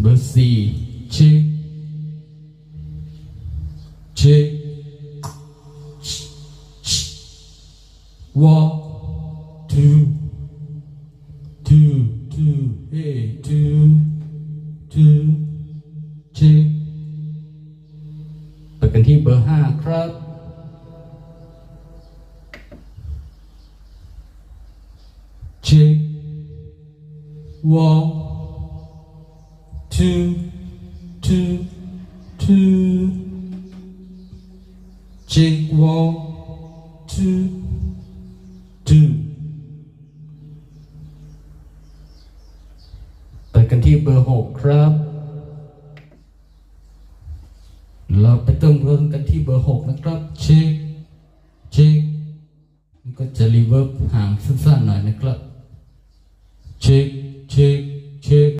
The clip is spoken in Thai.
เบอร์สี่เช็คเช็ค walk two two two hey two two เช็คไปกันที่เบอร์ห้าครับเช็ค walk two two two check walk two two ไปกันที่เบอร์หกครับ เราไปเติมเงินกันที่เบอร์หกนะครับเช็คเช็คนี่ก็จะรีเวิร์บห่างสั้นๆหน่อยนะครับเช็คเช็คเช็ค